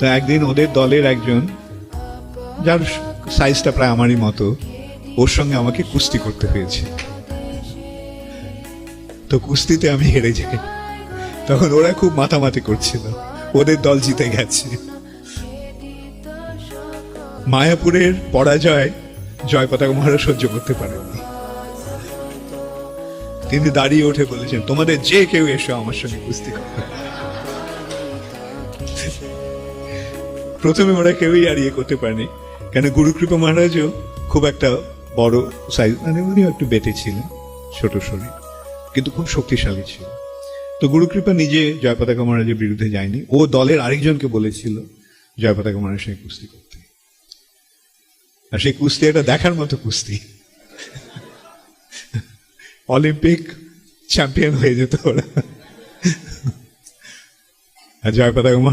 তো একদিন ওদের দলের একজন, যার সাইজটা প্রায় আমারই মতো, ওর সঙ্গে আমাকে কুস্তি করতে হয়েছে। তো কুস্তিতে আমি হেরে যাই। তখন ওরা খুব মাতামাতি করছিল। ওদের দল জিতে গেছে। মায়াপুরের পরাজয় জয় পতাকা মহারাজ সহ্য করতে পারেননি। তিনি দাঁড়িয়ে উঠে বলেছেন, তোমাদের যে কেউ এসো আমার সঙ্গে কুস্তি করবে প্রথমে ওরা কেউই আর ইয়ে করতে পারেনি। কেন গুরুকৃপা মহারাজও খুব একটা বড় সাইজ মানে উনিও একটু বেটে ছিলেন, ছোট শরীর, কিন্তু খুব শক্তিশালী ছিল। তো গুরুকৃপা নিজে জয় পতাকা মহারাজের বিরুদ্ধে যায়নি। ও দলের আরেকজনকে বলেছিল জয় পতাকা মহারাজের সঙ্গে কুস্তি করতে। আর সেই কুস্তি একটা দেখার মতো কুস্তি। অলিম্পিক চ্যাম্পিয়ন হয়ে যেত ওরা। আর জয় পতাকা মহারাজ